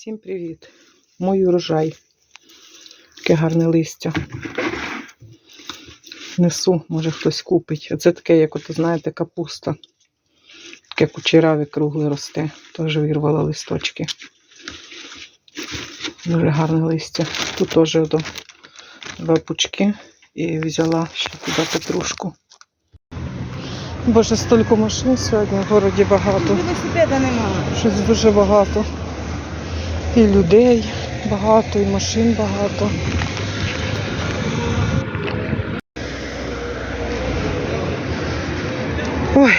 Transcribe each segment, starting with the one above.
Всім привіт! Мой урожай. Таке гарне листя. Несу, може хтось купить. А це таке, як ото, знаєте, капуста. Таке кучераве кругле росте. Теж вирвала листочки. Дуже гарне листя. Тут теж ото два пучки. І взяла ще туди петрушку. Боже, стільки машин сьогодні в городі багато. Велосипеда немає. Щось дуже багато. І людей багато, і машин багато. Ой.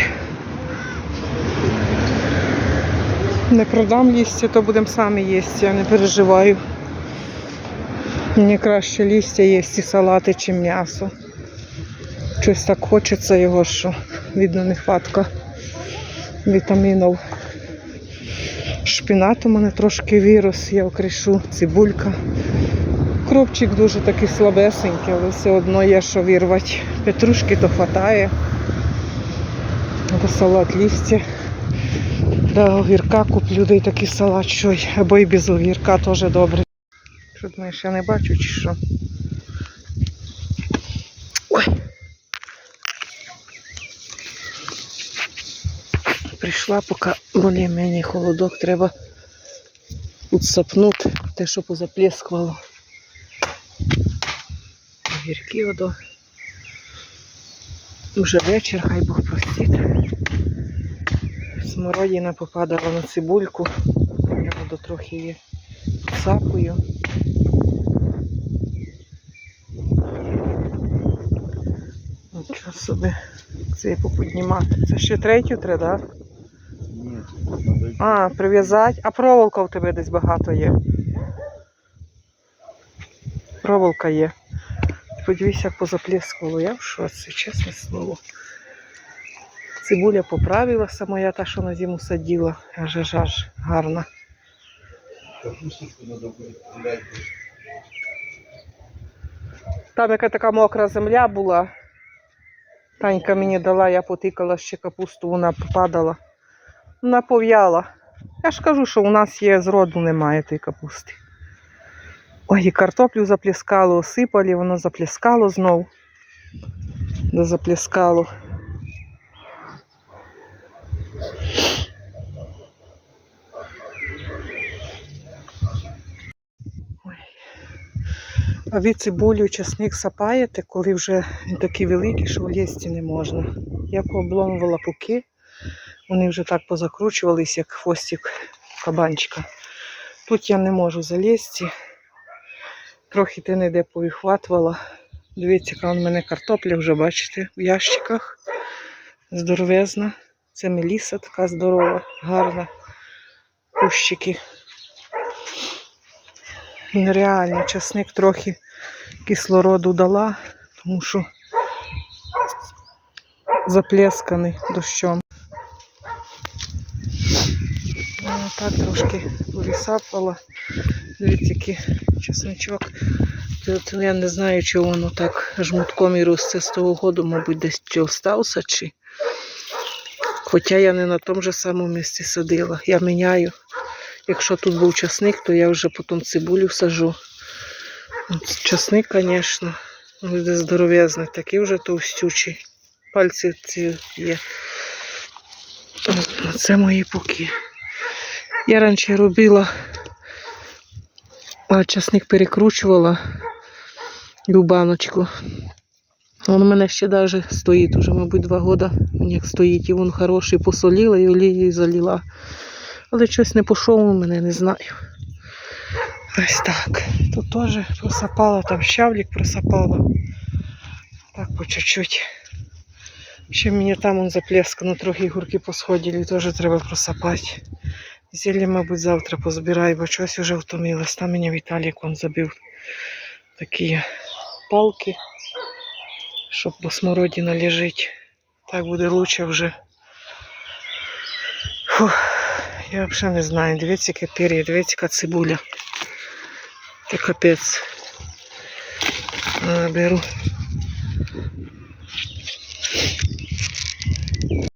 Не продам листя, то будемо самі їсти, я не переживаю. Мені краще листя їсти салати, чим м'ясо. Щось так хочеться його, що видно нехватка вітамінів. Шпінат у мене трошки вірус, я окрішу, цибулька. Кропчик дуже такий слабесенький, але все одно є що вірвати. Петрушки то хватає. Або салат листя. Да, огірка куплю, да й такий салат, що або і без огірка теж добре. Що думаєш, я не бачу чи що? Прийшла, поки более-менее холодок, треба підсапнути те, що позаплескувало. Огірки одо. Уже вечір, хай Бог простить. Смородина попадала на цибульку. Я воду трохи її сапую. Нічого собі. Це я поподнімати. Це ще третю треба, так? А, прив'язати. А проволока у тебе десь багато є. Проволока є. Подивись, як позаплескувало. Я в шоці, чесне слово. Цибуля поправилася моя, та, що на зиму садила. Аж аж аж гарна. Там яка така мокра земля була. Танька мені дала, я потикала ще капусту, вона попадала. Вона пов'яла. Я ж кажу, що у нас є зроду немає тої капусти. Ой, і картоплю заплескало, осипали, воно заплескало знов. Да заплескало. Ой. А ви цибулю, часник сапаєте, коли вже він такий великий, що лізти не можна. Я пообломувала пуки, вони вже так позакручувались, як хвостик кабанчика. Тут я не можу залізти. Трохи ти не де повихватувала. Дивіться, яка в мене картопля вже, бачите, в ящиках. Здоровезна. Це меліса така здорова, гарна. Кущики. Нереально, часник трохи кислороду дала, тому що заплесканий дощом. Так трошки висапала. Дивіться, який чесночок. Тут я не знаю, чи воно так жмутком і росте з того году, мабуть, десь чи остався, чи. Хоча я не на тому ж самому місці садила. Я міняю. Якщо тут був часник, то я вже потім цибулю сажу. От Часник, звісно, буде здоров'язний, такий вже товстючий. Пальці ці є. Це мої пуки. Я раніше робила, часник перекручувала і баночку. Він у мене ще навіть стоїть, уже, мабуть, два роки. Як стоїть, і він хороший, посолила і олією залила. Але щось не пішов у мене, не знаю. Ось так. Тут теж просапала, там щавлік просапала. Так по чуть-чуть. Ще мені там он заплескано, трохи гурки посходили, теж треба просапати. Зілля, мабуть, завтра позбираю, бо щось вже втомилась. Там мені Віталік он забив такі палки, щоб бо смородина лежить. Так буде лучше вже. Фух. Я взагалі не знаю. Дивіться, пер'я, дивіться, яка цибуля. Це капець. Беру